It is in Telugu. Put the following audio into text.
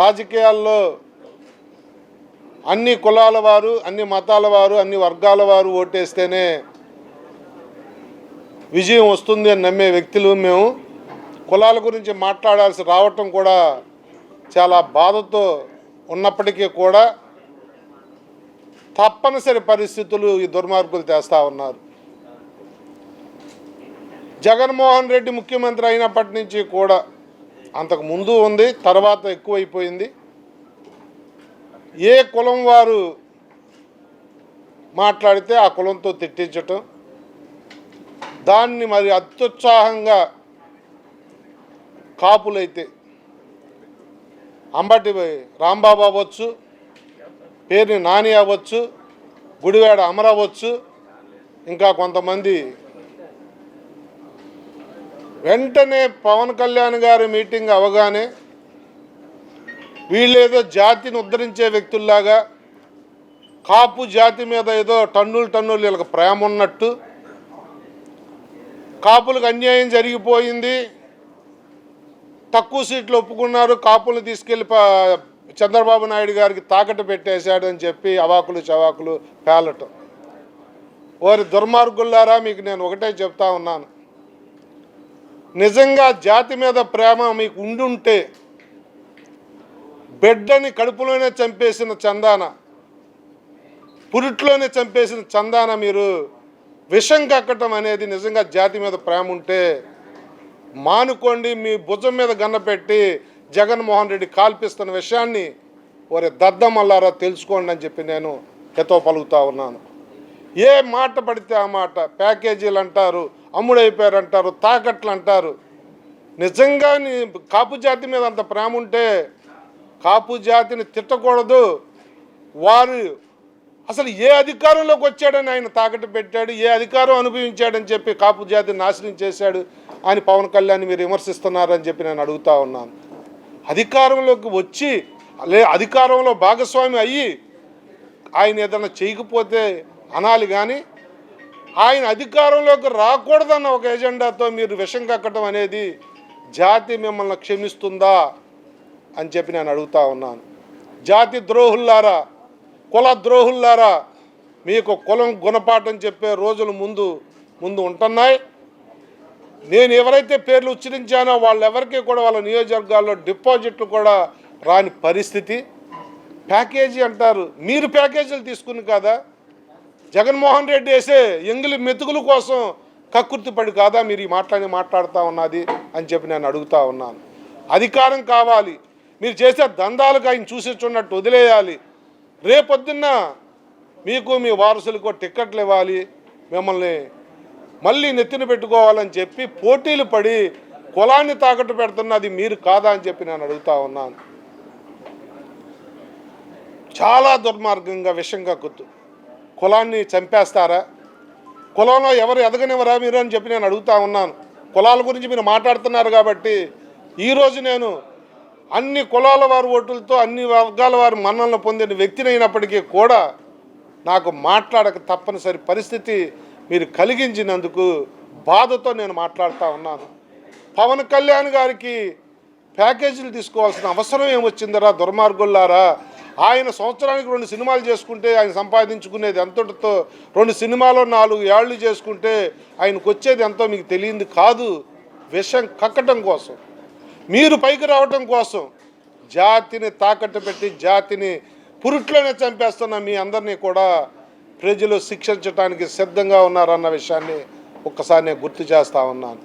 రాజకీయాల్లో అన్ని కులాల వారు అన్ని మతాల వారు అన్ని వర్గాల వారు ఓటేస్తేనే విజయం వస్తుంది అని నమ్మే వ్యక్తులు మేము. కులాల గురించి మాట్లాడాల్సి రావటం కూడా చాలా బాధతో ఉన్నప్పటికీ కూడా తప్పనిసరి పరిస్థితులు ఈ దుర్మార్గులు తెస్తా ఉన్నారు. జగన్మోహన్ రెడ్డి ముఖ్యమంత్రి అయినప్పటి నుంచి కూడా అంతకు ముందు ఉంది తర్వాత ఎక్కువైపోయింది. ఏ కులం వారు మాట్లాడితే ఆ కులంతో తిట్టించటం దాన్ని మరి అత్యుత్సాహంగా కాపులైతే అంబటి రాంబాబు అవ్వచ్చు పేరుని నాని అవ్వచ్చు గుడివాడ అమర అవ్వచ్చు ఇంకా కొంతమంది వెంటనే పవన్ కళ్యాణ్ గారి మీటింగ్ అవగానే వీళ్ళేదో జాతిని ఉద్ధరించే వ్యక్తుల్లాగా కాపు జాతి మీద ఏదో టన్నులు టన్నులు వీళ్ళకి ప్రేమ ఉన్నట్టు కాపులకు అన్యాయం జరిగిపోయింది తక్కువ సీట్లు ఒప్పుకున్నారు కాపులు తీసుకెళ్ళి చంద్రబాబు నాయుడు గారికి తాకట్టు పెట్టేశాడు అని చెప్పి అవాకులు చవాకులు పేలటం. వారి దుర్మార్గుల్లారా మీకు నేను ఒకటే చెప్తా ఉన్నాను. నిజంగా జాతి మీద ప్రేమ మీకు ఉండుంటే బిడ్డని కడుపులోనే చంపేసిన చందాన పురిట్లోనే చంపేసిన చందాన మీరు విషం కక్కటం అనేది నిజంగా జాతి మీద ప్రేమ ఉంటే మానుకోండి మీ భుజం మీద గన్న పెట్టి జగన్మోహన్ రెడ్డి కాల్పిస్తున్న విషయాన్ని వారి దద్దమల్లారా తెలుసుకోండి అని చెప్పి నేను హితో పలుకుతా ఉన్నాను. ఏ మాట పడితే ఆ మాట. ప్యాకేజీలు అంటారు అమ్ముడైపోయారు అంటారు తాకట్లు అంటారు నిజంగా నీ కాపు జాతి మీద అంత ప్రేమ ఉంటే కాపు జాతిని తిట్టకూడదు. వారు అసలు ఏ అధికారంలోకి వచ్చాడని ఆయన తాకట్టు పెట్టాడు ఏ అధికారం అనుభవించాడని చెప్పి కాపు జాతిని నాశనం చేశాడు అని పవన్ కళ్యాణ్ మీరు విమర్శిస్తున్నారని చెప్పి నేను అడుగుతా ఉన్నాను. అధికారంలోకి వచ్చి లే అధికారంలో భాగస్వామి అయ్యి ఆయన ఏదైనా చేయకపోతే అనాలి కానీ ఆయన అధికారంలోకి రాకూడదన్న ఒక ఎజెండాతో మీరు విషం కక్కడం అనేది జాతి మిమ్మల్ని క్షమిస్తుందా అని చెప్పి నేను అడుగుతా ఉన్నాను. జాతి ద్రోహుల్లారా కుల ద్రోహుల్లారా మీకు కులం గుణపాఠం చెప్పే రోజులు ముందు ముందు ఉంటున్నాయి. నేను ఎవరైతే పేర్లు ఉచ్చరించానో వాళ్ళెవరికి కూడా వాళ్ళ నియోజకవర్గాల్లో డిపాజిట్లు కూడా రాని పరిస్థితి. ప్యాకేజీ అంటారు. మీరు ప్యాకేజీలు తీసుకుని కదా? జగన్మోహన్ రెడ్డి వేసే ఎంగిలి మెతుకుల కోసం కక్కుర్తి పడి కాదా మీరు ఈ మాట్లాడి మాట్లాడుతూ ఉన్నది అని చెప్పి నేను అడుగుతా ఉన్నాను. అధికారం కావాలి. మీరు చేసే దందాలకు ఆయన చూసేచున్నట్టు వదిలేయాలి. రేపొద్దున్న మీకు మీ వారసులకు టిక్కెట్లు ఇవ్వాలి. మిమ్మల్ని మళ్ళీ నెత్తిన పెట్టుకోవాలని చెప్పి పోటీలు పడి కులాన్ని తాకట్టు పెడుతున్నది మీరు కాదా అని చెప్పి నేను అడుగుతా ఉన్నాను. చాలా దుర్మార్గంగా విషంగా గుర్తు కులాన్ని చంపేస్తారా? కులంలో ఎవరు ఎదగనివ్వరా మీరు అని చెప్పి నేను అడుగుతా ఉన్నాను. కులాల గురించి మీరు మాట్లాడుతున్నారు కాబట్టి ఈరోజు నేను అన్ని కులాల వారి ఓటులతో అన్ని వర్గాల వారి మన్నలను పొందిన వ్యక్తినైనప్పటికీ కూడా నాకు మాట్లాడక తప్పనిసరి పరిస్థితి మీరు కలిగించినందుకు బాధతో నేను మాట్లాడుతూ ఉన్నాను. పవన్ కళ్యాణ్ గారికి ప్యాకేజీలు తీసుకోవాల్సిన అవసరం ఏమొచ్చిందరా దుర్మార్గుల్లారా? ఆయన సంవత్సరానికి రెండు సినిమాలు చేసుకుంటే ఆయన సంపాదించుకునేది ఎంతటితో రెండు సినిమాలో నాలుగు ఏళ్ళు చేసుకుంటే ఆయనకు వచ్చేది ఎంతో మీకు తెలియంది కాదు. విషం కక్కటం కోసం. మీరు పైకి రావటం కోసం. జాతిని తాకట్టు పెట్టి జాతిని పురుట్లోనే చంపేస్తున్న మీ అందరినీ కూడా ప్రజలు శిక్షించడానికి సిద్ధంగా ఉన్నారన్న విషయాన్ని ఒక్కసారి నేను గుర్తు చేస్తా ఉన్నాను.